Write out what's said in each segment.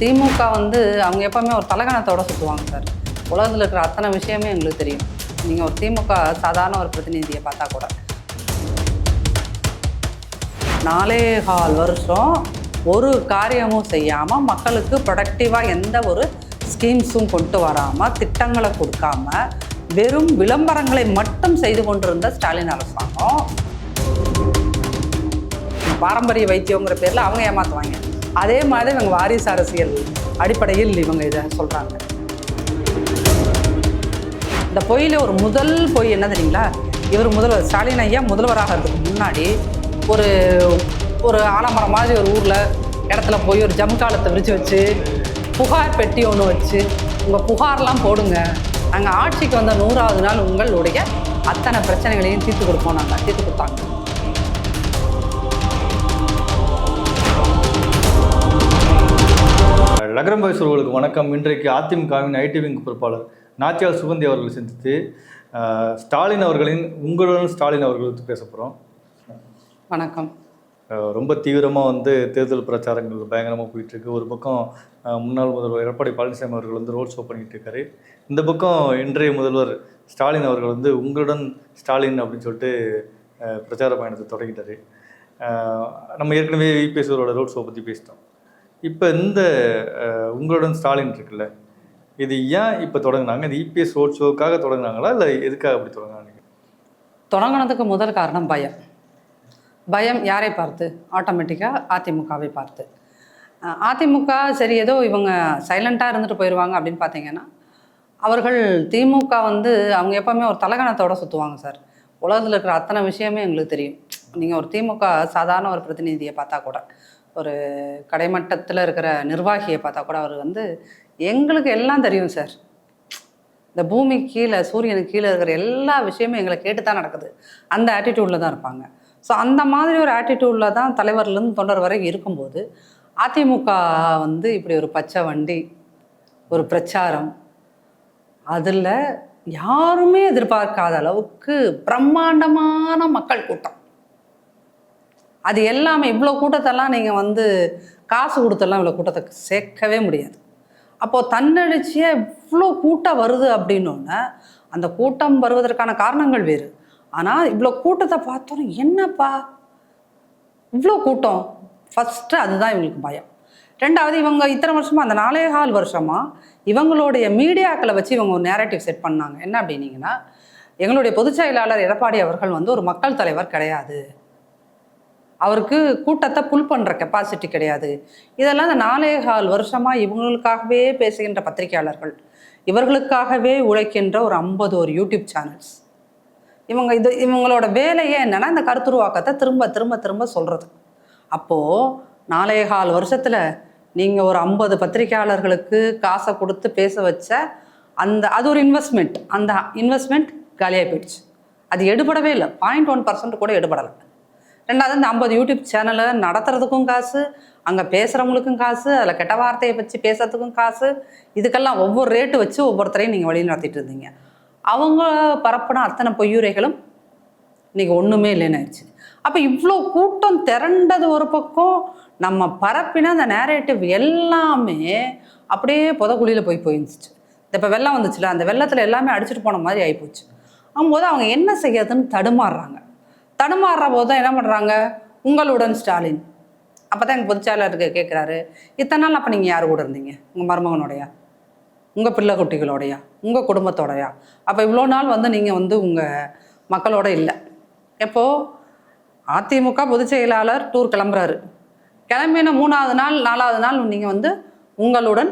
திமுக வந்து அவங்க எப்பவுமே ஒரு தலகணத்தோட சுற்றுவாங்க சார். உலகத்தில் இருக்கிற அத்தனை விஷயமே எங்களுக்கு தெரியும். நீங்கள் ஒரு திமுக சாதாரண ஒரு பிரதிநிதியை பார்த்தா கூட. நாலே கால் வருஷம் ஒரு காரியமும் செய்யாமல் மக்களுக்கு ப்ரொடக்டிவாக எந்த ஒரு ஸ்கீம்ஸும் கொண்டு வராமல் திட்டங்களை கொடுக்காம வெறும் விளம்பரங்களை மட்டும் செய்து கொண்டிருந்த ஸ்டாலின் அரசாங்கம். பாரம்பரிய வைத்தியங்கிற பேரில் அவங்க ஏமாற்றுவாங்க அதே மாதிரி இவங்க வாரிசு அரசியல் அடிப்படையில் இவங்க இதை சொல்கிறாங்க இந்த பொய்யில் ஒரு முதல் பொய் என்ன தெரியுங்களா? இவர் முதல்வர் ஸ்டாலின் ஐயா முதல்வராகிறதுக்கு முன்னாடி ஒரு ஒரு ஆலமரம் மாதிரி ஒரு ஊரில் இடத்துல போய் ஒரு ஜம்காலத்தை விரித்து வச்சு புகார் பெட்டி ஒன்று வச்சு உங்கள் புகார்லாம் போடுங்க. நாங்கள் ஆட்சிக்கு வந்த நூறாவது நாள் உங்களுடைய அத்தனை பிரச்சனைகளையும் தீர்த்து கொடுப்போம் நாங்கள் தீர்த்து கொடுத்தாங்க. நகரம் பேசுபவர்களுக்கு வணக்கம். இன்றைக்கு அதிமுகவின் ஐடி விங் பொறுப்பாளர் நாச்சியார் சுகந்தி அவர்களை சந்தித்து ஸ்டாலின் அவர்களின் உங்களுடன் ஸ்டாலின் அவர்கள் பற்றி பேச போகிறோம் வணக்கம். ரொம்ப தீவிரமாக வந்து தேர்தல் பிரச்சாரங்கள் பயங்கரமாக போயிட்டு இருக்கு ஒரு பக்கம் முன்னாள் முதல்வர் எடப்பாடி பழனிசாமி அவர்கள் வந்து ரோட் ஷோ பண்ணிட்டு இருக்காரு. இந்த பக்கம் இன்றைய முதல்வர் ஸ்டாலின் அவர்கள் வந்து உங்களுடன் ஸ்டாலின் அப்படின்னு சொல்லிட்டு பிரச்சார பயணத்தை தொடங்கிட்டாரு. நம்ம ஏற்கனவே விபிஎஸ்வரோட ரோட் ஷோ பற்றி பேசிட்டோம். இப்போ இந்த உங்களுடன் ஸ்டாலின் இருக்குல்ல இது ஏன் இப்போ தொடங்கினாங்க? இது இபிஎஸ் ரோட் ஷோக்காக தொடங்கினாங்களா? இல்லை எதுக்காக அப்படி தொடங்கினாங்க தொடங்கினதுக்கு முதல் காரணம் பயம். பயம் யாரை பார்த்து? ஆட்டோமேட்டிக்காக அதிமுகவை பார்த்து. அதிமுக சரி ஏதோ இவங்க சைலண்ட்டாக இருந்துட்டு போயிடுவாங்க அப்படின்னு பார்த்தீங்கன்னா அவர்கள் திமுக வந்து அவங்க எப்போவுமே ஒரு தலகணத்தோடு சுற்றுவாங்க சார். உலகத்தில் இருக்கிற அத்தனை விஷயமே எங்களுக்கு தெரியும். நீங்கள் ஒரு திமுக சாதாரண ஒரு பிரதிநிதியை பார்த்தா கூட. ஒரு கடைமட்டத்தில் இருக்கிற நிர்வாகியை பார்த்தா கூட அவர் வந்து எங்களுக்கு எல்லாம் தெரியும் சார். இந்த பூமி கீழே சூரியனுக்கு கீழே இருக்கிற எல்லா விஷயமும் எங்களை கேட்டு தான் நடக்குது. அந்த ஆட்டிடியூடில் தான் இருப்பாங்க. ஸோ அந்த மாதிரி ஒரு ஆட்டிடியூடில் தான் தலைவர்லேருந்து தொண்டர் வரை இருக்கும்போது அதிமுக வந்து இப்படி ஒரு பச்சை வண்டி ஒரு பிரச்சாரம் அதில் யாருமே எதிர்பார்க்காத அளவுக்கு பிரம்மாண்டமான மக்கள் கூட்டம். அது எல்லாமே இவ்வளோ கூட்டத்தெல்லாம் நீங்கள் வந்து காசு கொடுத்தெல்லாம் இவ்வளோ கூட்டத்தை சேர்க்கவே முடியாது. அப்போது தன்னெழுச்சியாக இவ்வளோ கூட்டம் வருது அப்படின்னோடனே அந்த கூட்டம் வருவதற்கான காரணங்கள் வேறு. ஆனால் இவ்வளோ கூட்டத்தை பார்த்தோன்னே என்னப்பா? இவ்வளோ கூட்டம். ஃபஸ்ட்டு அதுதான் இவங்களுக்கு பயம். ரெண்டாவது இவங்க இத்தனை வருஷமாக அந்த நாலே கால் வருஷமாக இவங்களுடைய மீடியாக்களை வச்சு இவங்க ஒரு நேரட்டிவ் செட் பண்ணாங்க. என்ன அப்படின்னீங்கன்னா எங்களுடைய பொதுச் செயலாளர் எடப்பாடி அவர்கள் வந்து ஒரு மக்கள் தலைவர் கிடையாது. அவருக்கு கூட்டத்தை புல் பண்ணுற கெப்பாசிட்டி கிடையாது. இதெல்லாம் இந்த நாலே கால் வருஷமாக இவங்களுக்காகவே பேசுகின்ற பத்திரிகையாளர்கள். இவர்களுக்காகவே உழைக்கின்ற ஒரு ஐம்பது ஒரு யூடியூப் சேனல்ஸ் இவங்க இது இவங்களோட வேலையே என்னன்னா இந்த கருத்துருவாக்கத்தை திரும்ப திரும்ப திரும்ப சொல்கிறது அப்போது நாலே கால் வருஷத்தில் நீங்கள் ஒரு ஐம்பது பத்திரிகையாளர்களுக்கு காசை கொடுத்து பேச வச்ச அந்த அது ஒரு இன்வெஸ்ட்மெண்ட் அந்த இன்வெஸ்ட்மெண்ட் காலியாக போயிடுச்சு. அது எடுபடவே இல்லை. பாயிண்ட் ஒன் பர்சன்ட் கூட எடுபடலை. ரெண்டாவது இந்த ஐம்பது யூடியூப் சேனலை நடத்துறதுக்கும் காசு அங்கே பேசுகிறவங்களுக்கும் காசு அதில் கெட்ட வார்த்தையை வச்சு பேசுறதுக்கும் காசு. இதுக்கெல்லாம் ஒவ்வொரு ரேட்டு வச்சு ஒவ்வொருத்தரையும் நீங்கள் வழி நடத்திட்டு இருந்தீங்க. அவங்க பரப்பின அத்தனை பொய்யுரைகளும் இன்றைக்கி ஒன்றுமே இல்லைன்னு ஆயிடுச்சு. அப்போ இவ்வளோ கூட்டம் திரண்டது ஒரு பக்கம் நம்ம பரப்பின அந்த நேரேட்டிவ் எல்லாமே அப்படியே புதக்குழியில் போய் போயிருந்துச்சு. இப்போ வெள்ளம் வந்துச்சுல அந்த வெள்ளத்தில் எல்லாமே அடிச்சுட்டு போன மாதிரி ஆகிப்போச்சு போது அவங்க என்ன செய்யறதுன்னு தடுமாறுறாங்க. தடுமாறுற போது தான் என்ன பண்ணுறாங்க உங்களுடன் ஸ்டாலின். அப்போ தான் எங்கள் பொதுச்செயலருக்கு கேட்குறாரு இத்தனை நாள் அப்போ நீங்கள் யார் கூட இருந்தீங்க? உங்கள் மருமகனுடைய? உங்கள் பிள்ளை குட்டிகளோடையா? உங்கள் குடும்பத்தோடையா? அப்போ இவ்வளோ நாள் வந்து நீங்கள் வந்து உங்கள் மக்களோட இல்லை. எப்போது அதிமுக பொதுச் செயலாளர் டூர் கிளம்புறாரு. கிளம்பின மூணாவது நாள் நாலாவது நாள் நீங்கள் வந்து உங்களுடன்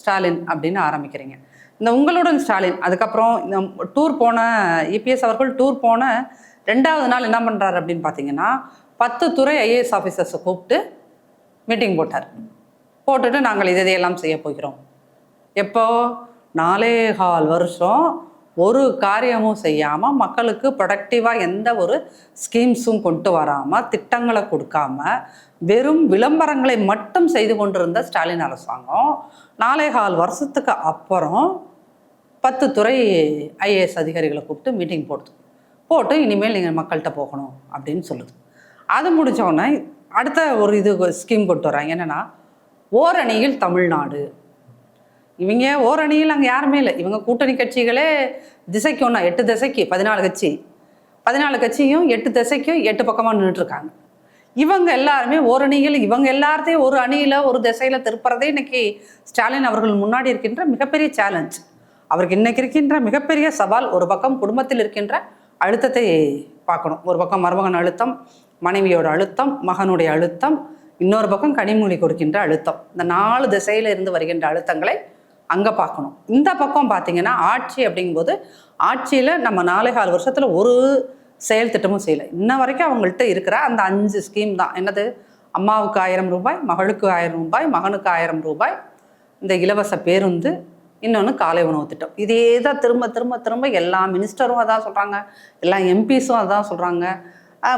ஸ்டாலின் அப்படின்னு ஆரம்பிக்கிறீங்க. இந்த உங்களுடன் ஸ்டாலின் அதுக்கப்புறம் இந்த டூர் போன இபிஎஸ் அவர்கள் டூர் போன ரெண்டாவது நாள் என்ன பண்ணுறாரு அப்படின்னு பார்த்தீங்கன்னா பத்து துறை ஐஏஎஸ் ஆஃபீஸர்ஸை கூப்பிட்டு மீட்டிங் போட்டார். போட்டுட்டு நாங்கள் இதை இதையெல்லாம் செய்ய போகிறோம். எப்போ? நாலே கால் வருஷம் ஒரு காரியமும் செய்யாமல் மக்களுக்கு ப்ரொடக்டிவாக எந்த ஒரு ஸ்கீம்ஸும் கொண்டு வராமல் திட்டங்களை கொடுக்காம வெறும் விளம்பரங்களை மட்டும் செய்து கொண்டிருந்த ஸ்டாலின் அரசாங்கம் நாலே கால் வருஷத்துக்கு அப்புறம் பத்து துறை ஐஏஎஸ் அதிகாரிகளை கூப்பிட்டு மீட்டிங் போடுது. போட்டு இனிமேல் நீங்கள் மக்கள்கிட்ட போகணும் அப்படின்னு சொல்லுது. அது முடித்தோடனே அடுத்த ஒரு இது ஸ்கீம் கொண்டு வராங்க. என்னென்னா ஓரணியில் தமிழ்நாடு. இவங்க ஓரணியில் அங்கே யாருமே இல்லை. இவங்க கூட்டணி கட்சிகளே திசைக்கு ஒன்றா எட்டு திசைக்கு பதினாலு கட்சி. பதினாலு கட்சியும் எட்டு திசைக்கும் எட்டு பக்கமாக நின்றுட்டுருக்காங்க இவங்க எல்லாருமே ஓரணியில் இவங்க எல்லாத்தையும் ஒரு அணியில் ஒரு திசையில் திருப்புறதே இன்னைக்கு ஸ்டாலின் அவர்கள் முன்னாடி இருக்கின்ற மிகப்பெரிய சேலஞ்ச் அவருக்கு இன்னைக்கு இருக்கின்ற மிகப்பெரிய சவால் ஒரு பக்கம் குடும்பத்தில் இருக்கின்ற அழுத்தத்தை பார்க்கணும். ஒரு பக்கம் மருமகன் அழுத்தம் மனைவியோட அழுத்தம் மகனுடைய அழுத்தம் இன்னொரு பக்கம் கனிமொழி கொடுக்கின்ற அழுத்தம். இந்த நாலு திசையில இருந்து வருகின்ற அழுத்தங்களை அங்கே பார்க்கணும். இந்த பக்கம் பார்த்தீங்கன்னா ஆட்சி அப்படிங்கும்போது ஆட்சியில் நம்ம நாலே கால் வருஷத்தில் ஒரு செயல் திட்டமும் செய்யலை. இன்ன வரைக்கும் அவங்கள்ட்ட இருக்கிற அந்த அஞ்சு ஸ்கீம் தான். என்னது? அம்மாவுக்கு ஆயிரம் ரூபாய் மகளுக்கு ஆயிரம் ரூபாய் மகனுக்கு ஆயிரம் ரூபாய். இந்த இலவச பேருந்து இன்னொன்று காலை உணவு திட்டம். இதே தான் திரும்ப திரும்ப திரும்ப எல்லா மினிஸ்டரும் அதான் சொல்கிறாங்க எல்லா எம்பிஸும் அதான் சொல்கிறாங்க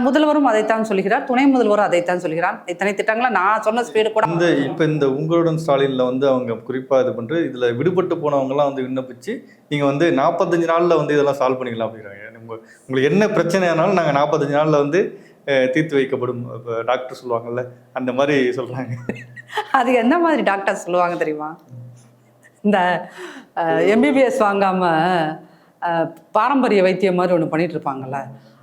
முதல்வரும் அதைத்தான் சொல்கிறார். துணை முதல்வரும் அதைத்தான் சொல்கிறார். இத்தனை திட்டங்களை நான் சொன்ன ஸ்பீடு கூட இந்த இப்போ இந்த உங்களுடன் ஸ்டாலினில் வந்து அவங்க குறிப்பாக இது பண்ணுறது இதில் விடுபட்டு போனவங்கலாம் வந்து விண்ணப்பிச்சு நீங்கள் வந்து நாற்பத்தஞ்சு நாளில் வந்து இதெல்லாம் சால்வ் பண்ணிக்கலாம் அப்படிங்கிறாங்க. உங்க உங்களுக்கு என்ன பிரச்சனையானாலும் நாங்கள் நாற்பத்தஞ்சு நாளில் வந்து தீர்த்து வைக்கப்படும் இப்போ டாக்டர் சொல்லுவாங்கல்ல அந்த மாதிரி சொல்கிறாங்க அது என்ன மாதிரி டாக்டர் சொல்லுவாங்க தெரியுமா? இந்த எம்பிபிஎஸ் வாங்காமல் பாரம்பரிய வைத்தியம் மாதிரி ஒன்று பண்ணிட்டு இருப்பாங்கல்ல.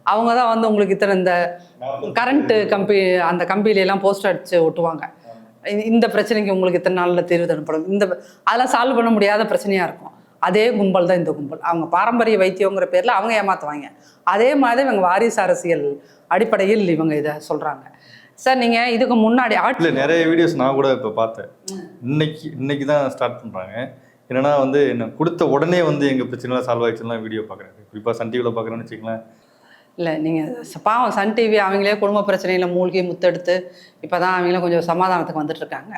அவங்க தான் வந்து உங்களுக்கு இத்தனை இந்த கரண்ட்டு கம்பி அந்த கம்பியிலெல்லாம் போஸ்டர் அடிச்சு ஒட்டுவாங்க. இந்த- இந்த பிரச்சனைக்கு உங்களுக்கு இத்தனை நாளில் தீர்வு தரப்படும். இந்த அதெல்லாம் சால்வ் பண்ண முடியாத பிரச்சனையாக இருக்கும். அதே கும்பல் தான் இந்த கும்பல். அவங்க பாரம்பரிய வைத்தியங்கிற பேரில் அவங்க ஏமாற்றுவாங்க அதே மாதிரி இவங்க வாரிசு அரசியல் அடிப்படையில் இவங்க இதை சொல்கிறாங்க சார் நீங்கள் இதுக்கு முன்னாடி ஆட்சி இல்லை நிறைய வீடியோஸ் நான் கூட இப்போ பார்த்தேன். இன்னைக்கு இன்னைக்கு தான் ஸ்டார்ட் பண்ணுறாங்க என்னன்னா வந்து என்ன கொடுத்த உடனே வந்து எங்கள் பிரச்சனைலாம் சால்வ் ஆயிடுச்சுலாம் வீடியோ பார்க்குறேன் குறிப்பாக சன் டிவியில் பார்க்குறேன்னு வச்சுங்களேன் இல்லை நீங்கள் பாவம் சன் டிவி அவங்களே குடும்ப பிரச்சனையில் மூழ்கி முத்தெடுத்து இப்போ தான் அவங்களே கொஞ்சம் சமாதானத்துக்கு வந்துட்டு இருக்காங்க.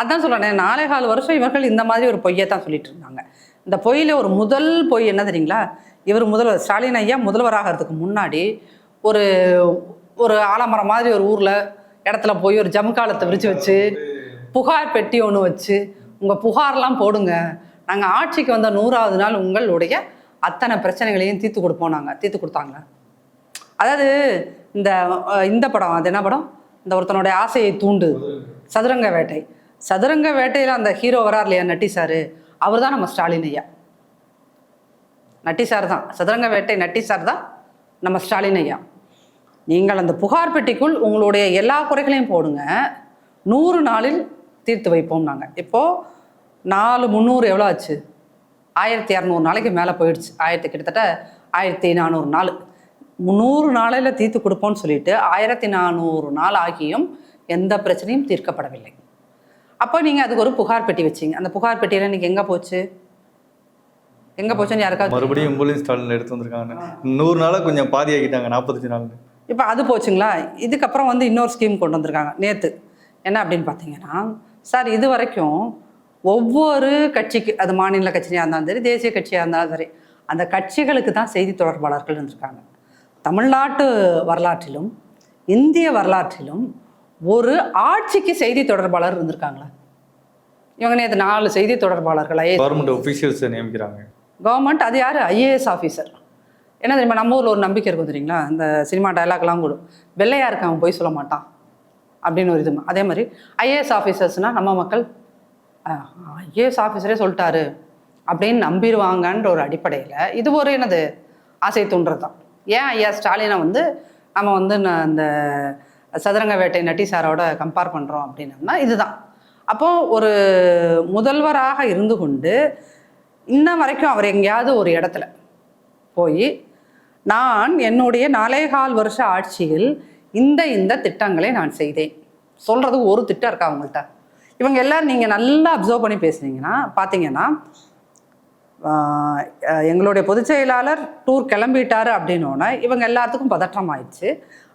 அதான் சொல்கிறேன் நாலே கால் வருஷம் இவர்கள் இந்த மாதிரி ஒரு பொய்யை தான் சொல்லிட்டு இருந்தாங்க. இந்த பொய்யில் ஒரு முதல் பொய் என்ன தெரியுங்களா? இவர் முதல்வர் ஸ்டாலின் ஐயா முதல்வராகிறதுக்கு முன்னாடி ஒரு ஒரு ஆலமரம் மாதிரி ஒரு ஊரில் இடத்துல போய் ஒரு ஜம்காலத்தை விரிச்சு வச்சு புகார் பெட்டி ஒன்று வச்சு உங்கள் புகார்லாம் போடுங்க. நாங்கள் ஆட்சிக்கு வந்த நூறாவது நாள் உங்களுடைய அத்தனை பிரச்சனைகளையும் தீர்த்து கொடுப்போம் நாங்கள் தீர்த்து கொடுத்தாங்க. அதாவது இந்த இந்த படம் அது என்ன படம்? இந்த ஒருத்தனுடைய ஆசையை தூண்டு. சதுரங்க வேட்டை. சதுரங்க வேட்டையில் அந்த ஹீரோ வரார் இல்லையா நட்டி சார்? அவர் தான் நம்ம ஸ்டாலின் ஐயா. நட்டி சார் தான். சதுரங்க வேட்டை நட்டி சார் தான் நம்ம ஸ்டாலின் ஐயா. நீங்கள் அந்த புகார் பெட்டிக்குள் உங்களுடைய எல்லா குறைகளையும் போடுங்க. நூறு நாளில் தீர்த்து வைப்போம் நாங்கள் இப்போது நாலு முந்நூறு எவ்வளோ ஆச்சு? ஆயிரத்தி இரநூறு நாளைக்கு மேலே போயிடுச்சு. ஆயிரத்தி கிட்டத்தட்ட ஆயிரத்தி நானூறு நாள். முந்நூறு நாளையில் தீர்த்து கொடுப்போம்னு சொல்லிட்டு ஆயிரத்தி நானூறு நாள் ஆகியும் எந்த பிரச்சனையும் தீர்க்கப்படவில்லை. அப்போ நீங்கள் அதுக்கு ஒரு புகார் பெட்டி வச்சீங்க. அந்த புகார் பெட்டியில் இன்னைக்கு எங்கே போச்சு? எங்கே போச்சுன்னு யாருக்காவது மறுபடியும் உங்களையும் ஸ்டாலின் எடுத்து வந்திருக்காங்க நூறு நாளாக கொஞ்சம் பாதி ஆக்கிட்டாங்க நாற்பத்தஞ்சு நாள் இப்போ அது போச்சுங்களா? இதுக்கப்புறம் வந்து இன்னொரு ஸ்கீம் கொண்டு வந்திருக்காங்க. நேற்று என்ன அப்படின்னு பார்த்தீங்கன்னா சார் இது வரைக்கும் ஒவ்வொரு கட்சிக்கு அது மாநில கட்சியாக இருந்தாலும் சரி தேசிய கட்சியாக இருந்தாலும் சரி அந்த கட்சிகளுக்கு தான் செய்தி தொடர்பாளர்கள் இருந்திருக்காங்க. தமிழ்நாட்டு வரலாற்றிலும் இந்திய வரலாற்றிலும் ஒரு ஆட்சிக்கு செய்தி தொடர்பாளர் இருந்திருக்காங்களா? இவங்க நேற்று நாலு செய்தி தொடர்பாளர்கள் கவர்மெண்ட் ஒஃபீஷியல்ஸை நியமிக்கிறாங்க. கவர்மெண்ட் அது யார்? ஐஏஎஸ் ஆஃபீஸர் என்ன தெரியுமா நம்ம ஊரில் ஒரு நம்பிக்கை இருக்கும் தெரியுங்களா? இந்த சினிமா டைலாக்லாம் கூட வெள்ளையா இருக்க அவன் போய் சொல்ல மாட்டான். அப்படின்னு ஒரு இது. அதே மாதிரி ஐஏஎஸ் ஆஃபீஸர்ஸ்னால் நம்ம மக்கள் ஐஏஎஸ் ஆஃபீஸரே சொல்லிட்டாரு அப்படின்னு நம்பிடுவாங்கன்ற ஒரு அடிப்படையில் இது ஒரு என்னது ஆசை தூண்டுறது தான். ஏன் ஐயா ஸ்டாலினை வந்து நம்ம வந்து ந- இந்த சதுரங்க வேட்டை நட்டி சாரோட கம்பேர் பண்ணுறோம் அப்படின்னம்னா இதுதான். அப்போது ஒரு முதல்வராக இருந்து கொண்டு இன்ன வரைக்கும் அவர் எங்கேயாவது ஒரு இடத்துல போய் நான் என்னுடைய நாலேகால் வருஷ ஆட்சியில் இந்த இந்த திட்டங்களை நான் செய்தேன். சொல்கிறது ஒரு திட்டம் இருக்கா அவங்கள்ட்ட இவங்க எல்லாரும் நீங்கள் நல்லா அப்சர்வ் பண்ணி பேசுனீங்கன்னா பார்த்தீங்கன்னா எங்களுடைய பொதுச் செயலாளர் டூர் கிளம்பிட்டாரு அப்படின்னோடனே இவங்க எல்லாத்துக்கும் பதற்றம் ஆயிடுச்சு.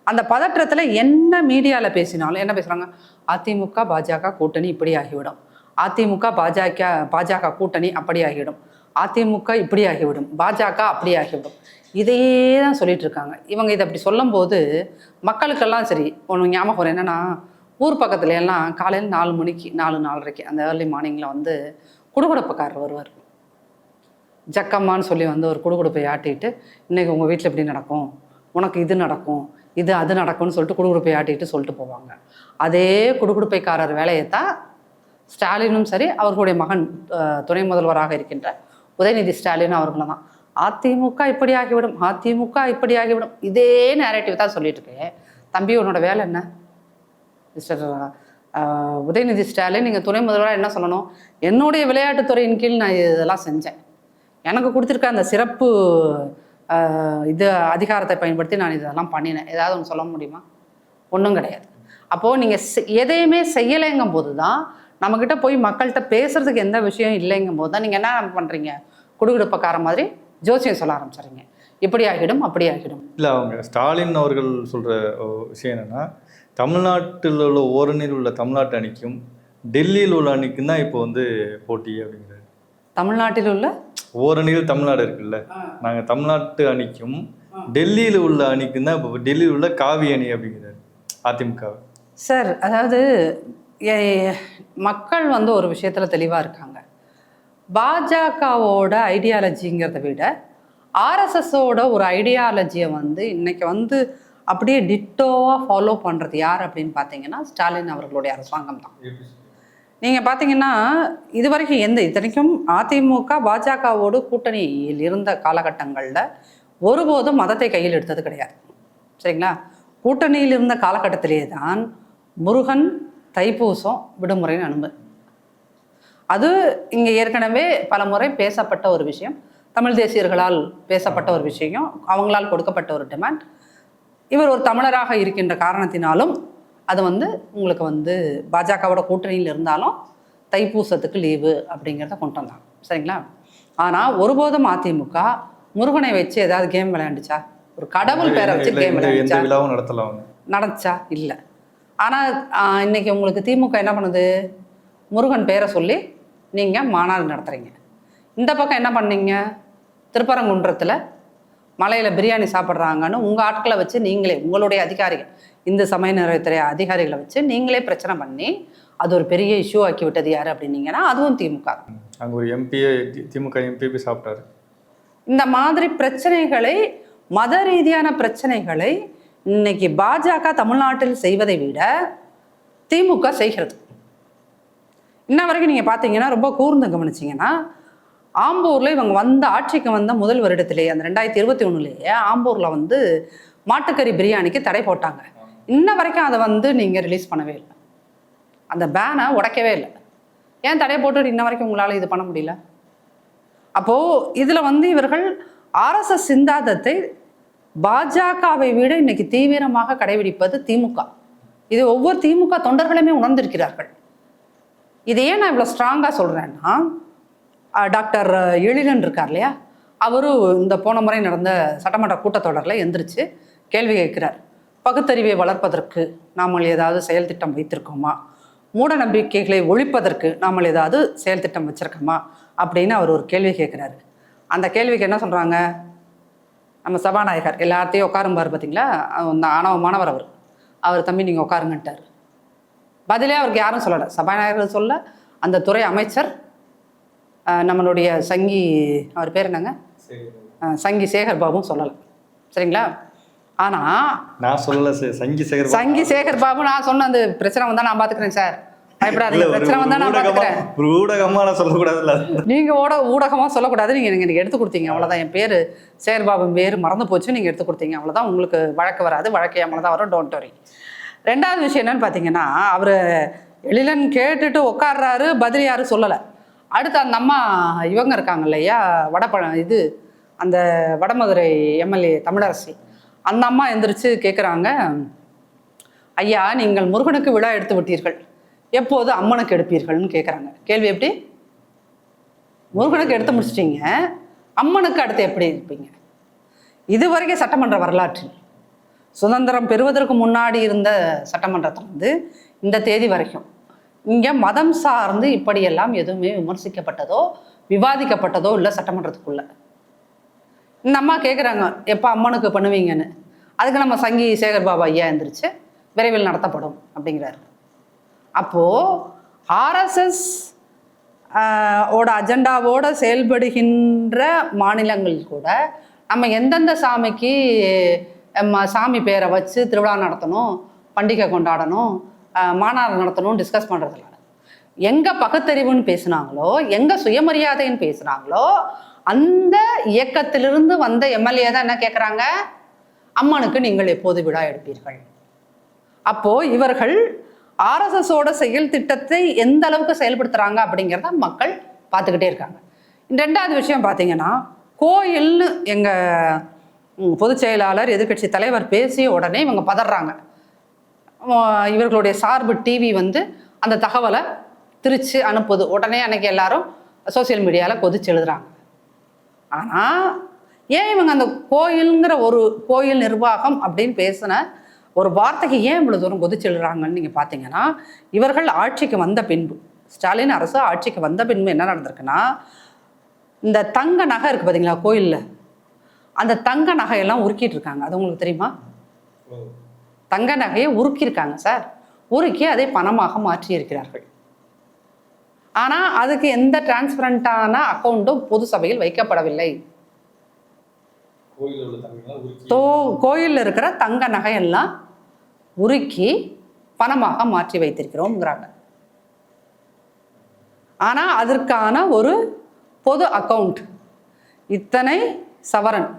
அந்த பதற்றத்தில் என்ன மீடியாவில் பேசினாலும் என்ன பேசுகிறாங்க அதிமுக பாஜக கூட்டணி இப்படி ஆகிவிடும். அதிமுக பாஜக பாஜக கூட்டணி அப்படி ஆகிவிடும். அதிமுக இப்படி ஆகிவிடும். பாஜக அப்படி ஆகிவிடும். இதையே தான் சொல்லிட்டு இருக்காங்க இவங்க இதை அப்படி சொல்லும்போது மக்களுக்கெல்லாம் சரி ஒன்று ஞாபகம் என்னன்னா ஊர் பக்கத்துல எல்லாம் காலையில் நாலு மணிக்கு நாலு நாலரைக்கு அந்த ஏர்லி மார்னிங்கில் வந்து குடுகுடப்பக்காரர் வருவார். ஜக்கம்மான்னு சொல்லி வந்து ஒரு குடுகுடுப்பை ஆட்டிட்டு இன்னைக்கு உங்கள் வீட்டில் இப்படி நடக்கும்? உனக்கு இது நடக்கும் இது அது நடக்கும்னு சொல்லிட்டு குடுகுடுப்பை ஆட்டிட்டு சொல்லிட்டு போவாங்க. அதே குடுகுடுப்பைக்காரர் வேலையை தான் ஸ்டாலினும் சரி அவர்களுடைய மகன் துணை முதல்வராக இருக்கின்ற உதயநிதி ஸ்டாலின் அவர்களும் தான். அதிமுக இப்படி ஆகிவிடும் அதிமுக இப்படி ஆகிவிடும். இதே நேரேட்டிவ் தான் சொல்லிட்டு இருக்கேன். தம்பி உன்னோட வேலை என்ன? மிஸ்டர் உதயநிதி ஸ்டாலின் நீங்கள் துணை முதல்வராக என்ன சொல்லணும்? என்னுடைய விளையாட்டுத்துறையின் கீழ் நான் இதெல்லாம் செஞ்சேன். எனக்கு கொடுத்துருக்க அந்த சிறப்பு இது அதிகாரத்தை பயன்படுத்தி நான் இதெல்லாம் பண்ணினேன். ஏதாவது ஒன்று சொல்ல முடியுமா? ஒன்றும் கிடையாது. அப்போது நீங்கள் எதையுமே செய்யலைங்கும் போது தான் நம்மக்கிட்ட போய் மக்கள்கிட்ட பேசுறதுக்கு எந்த விஷயம் இல்லைங்கும் போது தான் நீங்கள் என்ன பண்ணுறீங்க குடுகுடுப்பக்கார மாதிரி ஜோசியம் சொல்ல ஆரம்பிச்சிடுறீங்க. இப்படி ஆகிடும் அப்படி ஆகிடும் இல்லை அவங்க ஸ்டாலின் அவர்கள் சொல்கிற விஷயம் என்னென்னா தமிழ்நாட்டில் உள்ள ஓரணியில் உள்ள தமிழ்நாட்டு அணிக்கும் டெல்லியில் உள்ள அணிக்கும் தான் இப்போ வந்து போட்டி அப்படிங்கிறாரு. தமிழ்நாட்டில் உள்ள? ஓரணியில் தமிழ்நாடு இருக்குல்ல. நாங்கள் தமிழ்நாட்டு அணிக்கும் டெல்லியில் உள்ள அணிக்கும் தான் இப்போ டெல்லியில் உள்ள காவி அணி அப்படிங்கிறாரு அதிமுக. சார் அதாவது மக்கள் வந்து ஒரு விஷயத்தில் தெளிவாக இருக்காங்க. பாஜகவோட ஐடியாலஜிங்கிறத விட ஆர்எஸ்எஸோட ஒரு ஐடியாலஜியை வந்து இன்னைக்கு வந்து அப்படியே டிட்டோவாக ஃபாலோ பண்ணுறது யார் அப்படின்னு பார்த்தீங்கன்னா ஸ்டாலின் அவர்களுடைய அரசாங்கம் தான். நீங்கள் பார்த்தீங்கன்னா இது வரைக்கும் எந்த இத்தனைக்கும் அதிமுக பாஜகவோடு கூட்டணியில் இருந்த காலகட்டங்களில் ஒருபோதும் மதத்தை கையில் எடுத்தது கிடையாது. சரிங்களா? கூட்டணியில் இருந்த காலகட்டத்திலே தான் முருகன் தைப்பூசம் விடுமுறைன்னு அனுமதி. அது இங்கே ஏற்கனவே பல முறை பேசப்பட்ட ஒரு விஷயம். தமிழ் தேசியர்களால் பேசப்பட்ட ஒரு விஷயம். அவங்களால் கொடுக்கப்பட்ட ஒரு டிமாண்ட் இவர் ஒரு தமிழராக இருக்கின்ற காரணத்தினாலும் அது வந்து உங்களுக்கு வந்து பாஜகவோட கூட்டணியில் இருந்தாலும் தைப்பூசத்துக்கு லீவு அப்படிங்கிறத கொண்டு வந்தாங்க சரிங்களா? ஆனால் ஒருபோதும் அதிமுக முருகனை வச்சு ஏதாவது கேம் விளையாண்டுச்சா? ஒரு கடவுள் பேரை வச்சு கேம் விளையாண்டுச்சா? நடத்தலாம் நடந்துச்சா? இல்லை. ஆனால் இன்னைக்கு உங்களுக்கு திமுக என்ன பண்ணுது? முருகன் பேரை சொல்லி நீங்கள் மாநாடு நடத்துகிறீங்க இந்த பக்கம் என்ன பண்ணீங்க? திருப்பரங்குன்றத்தில் மலையில் பிரியாணி சாப்பிட்றாங்கன்னு உங்கள் ஆட்களை வச்சு நீங்களே உங்களுடைய அதிகாரிகள் இந்து சமய நிலையத்துறை அதிகாரிகளை வச்சு நீங்களே பிரச்சனை பண்ணி அது ஒரு பெரிய இஷ்யூ ஆக்கி விட்டது யார் அப்படின்னீங்கன்னா அதுவும் திமுக அங்கே ஒரு எம்பியே திமுக எம்பி போய் சாப்பிட்டாரு. இந்த மாதிரி பிரச்சனைகளை மத ரீதியான பிரச்சனைகளை இன்னைக்கு பாஜக தமிழ்நாட்டில் செய்வதை விட திமுக செய்கிறது. இன்ன வரைக்கும் நீங்கள் பார்த்தீங்கன்னா ரொம்ப கூர்ந்து கவனிச்சிங்கன்னா ஆம்பூரில் இவங்க வந்த ஆட்சிக்கு வந்த முதல் வருடத்திலேயே அந்த ரெண்டாயிரத்தி இருபத்தி ஒன்றுலேயே ஆம்பூரில் வந்து மாட்டுக்கறி பிரியாணிக்கு தடை போட்டாங்க. இன்ன வரைக்கும் அதை வந்து நீங்கள் ரிலீஸ் பண்ணவே இல்லை. அந்த பேனை உடைக்கவே இல்லை. ஏன் தடை போட்டு இன்ன வரைக்கும் உங்களால் இது பண்ண முடியல? அப்போது இதில் வந்து இவர்கள் ஆர்எஸ்எஸ் சிந்தாந்தத்தை பாஜகவை விட இன்னைக்கு தீவிரமாக கடைபிடிப்பது திமுக. இது ஒவ்வொரு திமுக தொண்டர்களுமே உணர்ந்திருக்கிறார்கள். இது ஏன் நான் இவ்வளோ ஸ்ட்ராங்காக சொல்கிறேன்னா டாக்டர் எழிலன் இருக்கார் இல்லையா? அவரும் இந்த போன முறை நடந்த சட்டமன்ற கூட்டத்தொடரில் எந்திரிச்சு கேள்வி கேட்கிறார். பகுத்தறிவை வளர்ப்பதற்கு நாமல் ஏதாவது செயல் திட்டம் வைத்திருக்கோமா? மூட நம்பிக்கைகளை ஒழிப்பதற்கு நாமல் ஏதாவது செயல் திட்டம் வச்சிருக்கோமா? அப்படின்னு அவர் ஒரு கேள்வி கேட்குறாரு. அந்த கேள்விக்கு என்ன சொல்கிறாங்க நம்ம சபாநாயகர் எல்லாத்தையும் உட்காரும்பார் பார்த்தீங்களா அந்த ஆணவமானவர் அவர். அவர் தம்பி நீங்கள் உட்காருங்கன்ட்டார். பதிலே அவருக்கு யாரும் சொல்லலை. சபாநாயகர் சொல்ல அந்த துறை அமைச்சர் நம்மளுடைய சங்கி அவர் பேர் என்னங்க? சங்கி சேகர் பாபுவும் சொல்லலை. சரிங்களா? ஆனால் நான் சொல்லல சங்கி சேகர் சங்கி சேகர் பாபு நான் சொன்ன அந்த பிரச்சனை வந்தால் நான் பார்த்துக்கிறேன் சார். பயப்படாதீங்க. பிரச்சனை வந்தால் நான் பார்த்துக்கிறேன் ஒரு ஊடகமா நான் சொல்லக்கூடாதுல்ல. நீங்க ஓட ஊடகமாக சொல்லக்கூடாது. நீங்கள் எனக்கு எடுத்து கொடுத்தீங்க. அவ்வளோதான் என் பேர் சேர்பாபு பேர் மறந்து போச்சு. நீங்கள் எடுத்து கொடுத்தீங்க. அவ்வளோதான் உங்களுக்கு வழக்கு வராது. வழக்கு என் தான் வரும். டோன்ட் வரி ரெண்டாவது விஷயம் என்னன்னு பார்த்தீங்கன்னா அவர் எழிலன் கேட்டுட்டு உட்கார்றாரு பதில் யாரும் சொல்லலை. அடுத்து அந்த அம்மா இவங்க இருக்காங்க இல்லையா வடப்பழம் இது அந்த வடமதுரை எம்எல்ஏ தமிழரசி. அந்த அம்மா எந்திரிச்சு கேட்குறாங்க ஐயா நீங்கள் முருகனுக்கு விழா எடுத்து விட்டீர்கள். எப்போது அம்மனுக்கு எடுப்பீர்கள்னு கேட்குறாங்க கேள்வி எப்படி? முருகனுக்கு எடுத்து முடிச்சிட்டீங்க. அம்மனுக்கு அடுத்து எப்படி இருப்பீங்க? இதுவரைக்கும் சட்டமன்ற வரலாற்றில் சுதந்திரம் பெறுவதற்கு முன்னாடி இருந்த சட்டமன்றத்தில் வந்து இந்த தேதி வரைக்கும். இங்கே மதம் சார்ந்து இப்படியெல்லாம் எதுவுமே விமர்சிக்கப்பட்டதோ விவாதிக்கப்பட்டதோ இல்லை சட்டமன்றத்துக்குள்ளே. இந்த அம்மா கேட்குறாங்க எப்போ அம்மனுக்கு பண்ணுவீங்கன்னு. அதுக்கு நம்ம சங்கி சேகர் பாபா ஐயா எந்திரிச்சு விரைவில் நடத்தப்படும் அப்படிங்கிறாரு. அப்போது ஆர்எஸ்எஸ் ஓட அஜெண்டாவோடு செயல்படுகின்ற மாநிலங்கள் கூட நம்ம எந்தெந்த சாமிக்கு சாமி பேரை வச்சு திருவிழா நடத்தணும் பண்டிகை கொண்டாடணும் மாநாடு நடத்தணும் டிஸ்கஸ் பண்ணுறதில்ல எங்க பகுத்தறிவுன்னு பேசுனாங்களோ எங்க சுயமரியாதைன்னு பேசுனாங்களோ அந்த இயக்கத்திலிருந்து வந்த எம்எல்ஏ தான் என்ன கேட்குறாங்க அம்மனுக்கு நீங்கள் எப்போது விழா எடுப்பீர்கள்? அப்போ இவர்கள் ஆர்எஸ்எஸோட செயல் திட்டத்தை எந்த அளவுக்கு செயல்படுத்துறாங்க அப்படிங்கிறத மக்கள் பார்த்துக்கிட்டே இருக்காங்க. இந்த ரெண்டாவது விஷயம் பார்த்தீங்கன்னா கோயில்னு எங்கள் பொதுச் செயலாளர் எதிர்க்கட்சி தலைவர் பேசிய உடனே இவங்க பதறாங்க. இவர்களுடைய சார்பு டிவி வந்து அந்த தகவலை திரிச்சு அனுப்புது. உடனே அன்னைக்கு எல்லாரும் சோஷியல் மீடியாவில் கொதிச்சு எழுதுறாங்க. ஆனால் ஏன் இவங்க அந்த கோயிலுங்கிற ஒரு கோயில் நிர்வாகம் அப்படின்னு பேசின ஒரு வார்த்தைக்கு ஏன் இவ்வளோ தூரம் கொதிச்சு எழுதுறாங்கன்னு நீங்கள் பார்த்தீங்கன்னா இவர்கள் ஆட்சிக்கு வந்த பின்பு ஸ்டாலின் அரசு ஆட்சிக்கு வந்த பின்பு என்ன நடந்திருக்குன்னா இந்த தங்க நகை இருக்குது பார்த்தீங்களா கோயிலில் அந்த தங்க நகையெல்லாம் உருக்கிட்டு இருக்காங்க அது உங்களுக்கு தெரியுமா? தங்க நகையை உருக்கியிருக்காங்க சார். உருக்கி அதை பணமாக மாற்றி இருக்கிறார்கள் ஆனால் அதுக்கு எந்த டிரான்ஸ்பரண்டான அக்கௌண்ட்டும் பொது சபையில் வைக்கப்படவில்லை. தோ கோயிலில் இருக்கிற தங்க நகையெல்லாம் உருக்கி பணமாக மாற்றி வைத்திருக்கிறோம்ங்கிறாங்க. ஆனால் அதற்கான ஒரு பொது அக்கவுண்ட் இத்தனை சவரன்.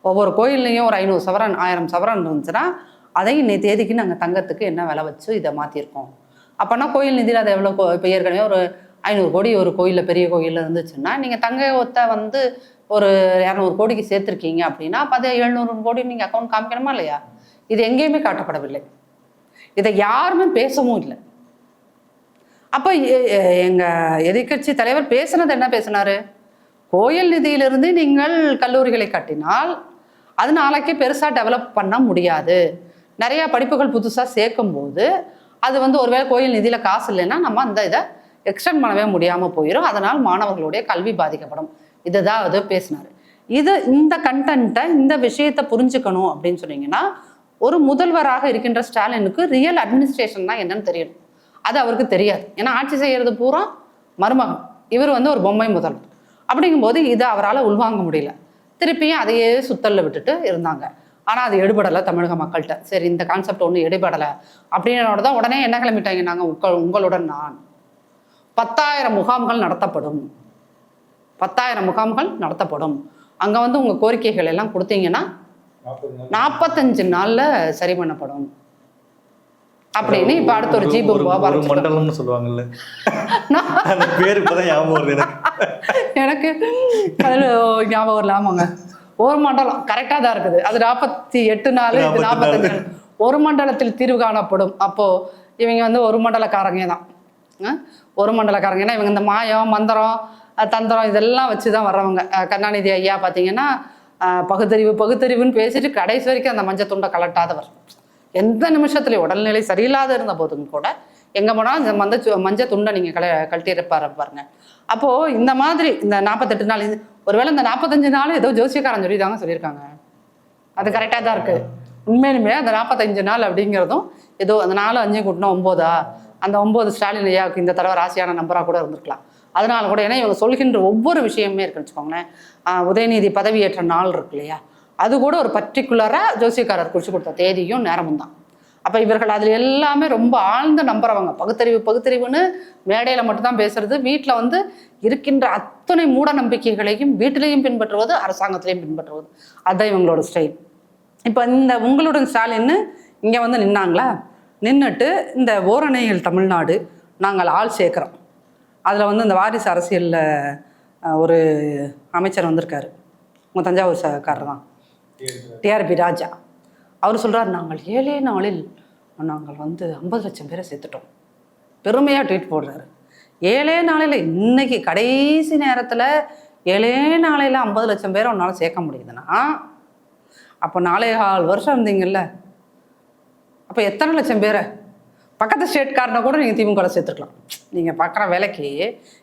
ஒவ்வொரு கோயில்லையும் ஒரு ஐநூறு சவரன் ஆயிரம் சவரன் இருந்துச்சுன்னா அதை இன்னை தேதிக்கு நாங்கள் தங்கத்துக்கு என்ன விலை வச்சு இதை மாற்றிருக்கோம் அப்போனா கோயில் நிதியில் அது எவ்வளோ இப்போ ஏற்கனவே ஒரு ஐநூறு கோடி ஒரு கோயிலில் பெரிய கோயிலில் இருந்துச்சுன்னா நீங்கள் தங்கத்தை வந்து ஒரு இரநூறு கோடிக்கு சேர்த்துருக்கீங்க அப்படின்னா அப்போ அது எழுநூறு கோடி நீங்கள் அக்கௌண்ட் காமிக்கணுமா இல்லையா? இது எங்கேயுமே காட்டப்படவில்லை. இதை யாருமே பேசவும் இல்லை. அப்போ எ- எதிர்கட்சி எதிர்க்கட்சி தலைவர் பேசுனது என்ன பேசினாரு? கோயில் நிதியிலிருந்து நீங்கள் கல்லூரிகளை கட்டினால் அது நாளைக்கே பெருசாக டெவலப் பண்ண முடியாது. நிறையா படிப்புகள் புதுசாக சேர்க்கும்போது அது வந்து ஒருவேளை கோயில் நிதியில் காசு இல்லைன்னா நம்ம அந்த இதை எக்ஸ்டெண்ட் பண்ணவே முடியாமல் போயிடும் அதனால் மாணவர்களுடைய கல்வி பாதிக்கப்படும். இதுதான் அது பேசினார். இது இந்த கண்டென்ட்டை இந்த விஷயத்தை புரிஞ்சுக்கணும் அப்படின்னு சொன்னீங்கன்னா ஒரு முதல்வராக இருக்கின்ற ஸ்டாலினுக்கு ரியல் அட்மினிஸ்ட்ரேஷன்னா என்னன்னு தெரியணும். அது அவருக்கு தெரியாது. ஏன்னா ஆட்சி செய்கிறது பூரா மருமகன். இவர் வந்து ஒரு பொம்மை முதல்வர். அப்படிங்கும்போது இதை அவரால் உள்வாங்க முடியல. திருப்பியும் அதையே சுத்தல்ல விட்டுட்டு இருந்தாங்க. ஆனால் அது எடுபடலை தமிழக மக்கள்கிட்ட. சரி இந்த கான்செப்ட் ஒன்றும் எடுபடலை. அப்படின்னோட தான் உடனே என்ன கிளம்பிட்டாங்க? நாங்கள் உங்கள் உங்களுடன் நான். பத்தாயிரம் முகாம்கள் நடத்தப்படும். பத்தாயிரம் முகாம்கள் நடத்தப்படும். அங்கே வந்து உங்கள் கோரிக்கைகள் எல்லாம் கொடுத்தீங்கன்னா நாற்பத்தஞ்சு நாளில் சரி பண்ணப்படும். அப்படின்னு இப்போ அடுத்த ஒரு ஜீப் ஒரு மண்டலம்னு சொல்லுவாங்கல்ல. அந்த பேர் இப்பதான் ஞாபகம் வருது எனக்கு. எனக்கு அதில் ஞாபகம் வரல. ஆமாங்க. ஒரு மண்டலம். கரெக்டாக தான் இருக்குது. அது நாற்பத்தி எட்டு நாள் இது 44 நாற்பத்தஞ்சு நாள் ஒரு மண்டலத்தில் தீர்வு காணப்படும். அப்போது இவங்க வந்து ஒரு மண்டலக்காரங்க தான்? ஒரு மண்டலக்காரங்க. ஏன்னா இவங்க இந்த மாயம் மந்திரம் தந்திரம் இதெல்லாம் வச்சு தான் வர்றவங்க கருணாநிதி ஐயா பார்த்தீங்கன்னா பகுத்தறிவு பகுத்தறிவுன்னு பேசிட்டு கடைசி வரைக்கும் அந்த மஞ்சள் துண்டை கலட்டாதவர். எந்த நிமிஷத்துலையும் உடல்நிலை சரியில்லாத இருந்த போதும் கூட எங்கே போனாலும் இந்த மந்த சு- மஞ்சள் துண்டை நீங்கள் கல கழட்டியிருப்பாரு பாருங்க. அப்போது இந்த மாதிரி இந்த நாற்பத்தெட்டு நாள் இது ஒருவேளை இந்த நாற்பத்தஞ்சு நாள் ஏதோ ஜோசியக்காரன் சொல்லி தாங்க சொல்லியிருக்காங்க. அது கரெக்டாக தான் இருக்குது உண்மையிலுமே அந்த நாற்பத்தஞ்சு நாள் அப்படிங்கிறதும் ஏதோ அந்த நாலு அஞ்சு கூட்டினா ஒம்போதா? அந்த ஒம்பது ஸ்டாலின் ஐயாவுக்கு இந்த தடவை ராசியான நம்பராக கூட இருந்திருக்கலாம். அதனால கூட ஏன்னா இவங்க சொல்கின்ற ஒவ்வொரு விஷயமே இருக்குன்னு வச்சுக்கோங்களேன். உதயநிதி பதவியேற்ற நாள் இருக்கு இல்லையா? அது கூட ஒரு பர்டிகுலராக ஜோசியக்காரர் குறித்து கொடுத்த தேதியும் நேரமும் தான் அப்போ இவர்கள் அதில் எல்லாமே ரொம்ப ஆழ்ந்த நம்புறவங்க. பகுத்தறிவு பகுத்தறிவுன்னு மேடையில் மட்டும்தான் பேசுறது. வீட்டில் வந்து இருக்கின்ற அத்தனை மூட நம்பிக்கைகளையும் வீட்டிலையும் பின்பற்றுவது அரசாங்கத்திலையும் பின்பற்றுவது. அதுதான் இவங்களோட ஸ்டைல் இப்போ இந்த உங்களுடன் ஸ்டாலின்னு இங்கே வந்து நின்னாங்களா? நின்றுட்டு இந்த ஓரணைகள் தமிழ்நாடு நாங்கள் ஆள் சேர்க்குறோம். அதில் வந்து இந்த வாரிசு அரசியலில் ஒரு அமைச்சர் வந்திருக்காரு. உங்கள் தஞ்சாவூர் சக்காரர் தான் டிஆர்பி ராஜா. அவர் சொல்கிறார் நாங்கள் ஏழே நாளில் நாங்கள் வந்து ஐம்பது லட்சம் பேரை சேர்த்துட்டோம். பெருமையாக ட்வீட் போடுறாரு. ஏழே நாளையில் இன்னைக்கு கடைசி நேரத்தில் ஏழே நாளையில் ஐம்பது லட்சம் பேரை உன்னால் சேர்க்க முடியுதுன்னா அப்போ நாலே கால் வருஷம் இருந்தீங்கல்ல அப்போ எத்தனை லட்சம் பேரை? பக்கத்து ஸ்டேட்காரனை கூட நீங்கள் திமுக சேர்த்துக்கலாம் நீங்கள் பார்க்குற வேலைக்கு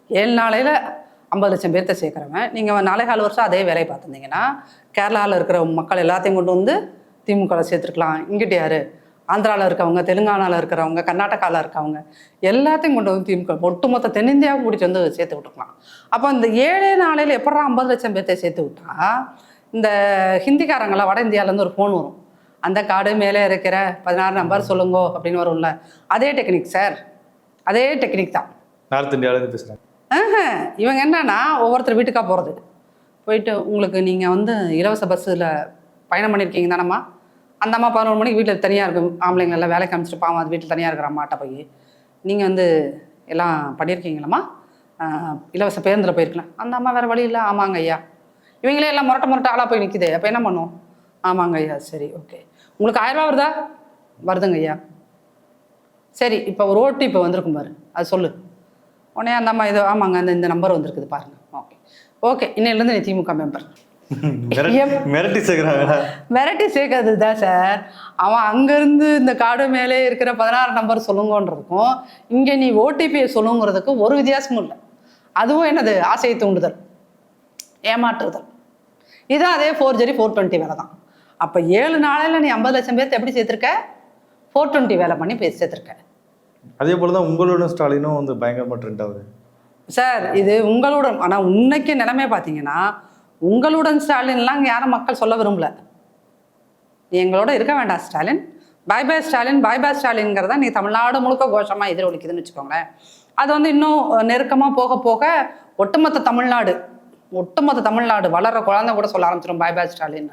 ஏழு நாளையில் ஐம்பது லட்சம் பேர்த்த சேர்க்குறவன். நீங்கள் நாலே கால் வருஷம் அதே வேலையை பார்த்துருந்தீங்கன்னா கேரளாவில் இருக்கிற மக்கள் எல்லாத்தையும் கொண்டு வந்து திமுக சேர்த்துருக்கலாம். இங்கிட்ட யார்? ஆந்திராவில் இருக்கவங்க தெலுங்கானாவில் இருக்கிறவங்க கர்நாடகாவில் இருக்கவங்க எல்லாத்தையும் கொண்டு வந்து திமுக ஒட்டுமொத்த தென்னிந்தியாவும் பிடிச்சி வந்து சேர்த்து விட்டுருக்கலாம். அப்போ இந்த ஏழே நாளையில் எப்படா ஐம்பது லட்சம் பேர்த்தை சேர்த்து விட்டா இந்த ஹிந்திக்காரங்களாம் வட இந்தியாவிலேருந்து ஒரு ஃபோன் வரும். அந்த காடு மேலே இருக்கிற பதினாறு நம்பர் சொல்லுங்கோ அப்படின்னு வரும்ல. அதே டெக்னிக் சார் அதே டெக்னிக் தான். நார்த் இந்தியாவிலேருந்து பேசுகிறேன் இவங்க என்னன்னா ஒவ்வொருத்தர் வீட்டுக்காக போகிறது போயிட்டு உங்களுக்கு நீங்கள் வந்து இலவச பஸ்ஸில் பயணம் பண்ணியிருக்கீங்க தானம்மா? அந்த அம்மா பதினொரு மணிக்கு வீட்டில் தனியாக இருக்கும். ஆம்பளைங்க எல்லாம் வேலைக்கு காமிச்சிட்டு பாவம் அது வீட்டில் தனியாக இருக்கிற அம்மாட்ட போய். நீங்கள் வந்து எல்லாம் பண்ணியிருக்கீங்களாம்மா இலவச பேருந்தில் போயிருக்கலாம். அந்த அம்மா வேறு வழி இல்லை. ஆமாங்க ஐயா. இவங்களே எல்லாம் முரட்ட முரட்ட ஆளாக போய் நிற்குது அப்போ என்ன பண்ணுவோம்? ஆமாங்க ஐயா சரி ஓகே உங்களுக்கு ஆயிரரூபா வருதா? வருதுங்க ஐயா. சரி இப்போ ஒரு ஓடிபி வந்திருக்கும் பாரு. அது சொல்லு. உடனே அந்த அம்மா இது ஆமாங்க அந்த இந்த நம்பர் வந்திருக்குது பாருங்க. ஓகே ஓகே இன்னையிலேருந்து நீ திமுக மெம்பர் மிரட்டி சேர்க்குறாங்களா? மிரட்டி சேர்க்கறது தான் சார். அவன் அங்கேருந்து இந்த காடு மேலே இருக்கிற பதினாறு நம்பர் சொல்லுங்கன்றதுக்கும் இங்கே நீ ஓடிபியை சொல்லுங்கிறதுக்கும் ஒரு வித்தியாசமும் இல்லை. அதுவும் என்னது? ஆசையை தூண்டுதல். ஏமாற்றுதல். இதுவும் அதே ஃபோர் ஜெரி ஃபோர் டுவெண்ட்டி வேலை தான். அப்போ ஏழு நாளையில் நீ ஐம்பது லட்சம் பேர்த்த எப்படி சேர்த்துருக்க? ஃபோர் டுவெண்ட்டி வேலை பண்ணி பேசி சேர்த்துருக்க. அதே போல் தான் உங்களோட ஸ்டாலினும் வந்து பயங்கரமாக ட்ரெண்ட் ஆகுது. சார் இது உங்களுடன் ஆனால் இன்னைக்கு நிலைமை பார்த்தீங்கன்னா உங்களுடன் ஸ்டாலின்லாம் இங்கே யாரும் மக்கள் சொல்ல விரும்பல. நீ எங்களோட இருக்க வேண்டாம் ஸ்டாலின். பாய் பாய் ஸ்டாலின் பாய் பாய் ஸ்டாலின்ங்கிறத நீ தமிழ்நாடு முழுக்க கோஷமாக எதிரொலிக்குதுன்னு வச்சுக்கோங்களேன். அது வந்து இன்னும் நெருக்கமாக போக போக ஒட்டுமொத்த தமிழ்நாடு ஒட்டுமொத்த தமிழ்நாடு வளர்ற குழந்தை கூட சொல்ல ஆரம்பிச்சிடும் பாய் பாய் ஸ்டாலின்.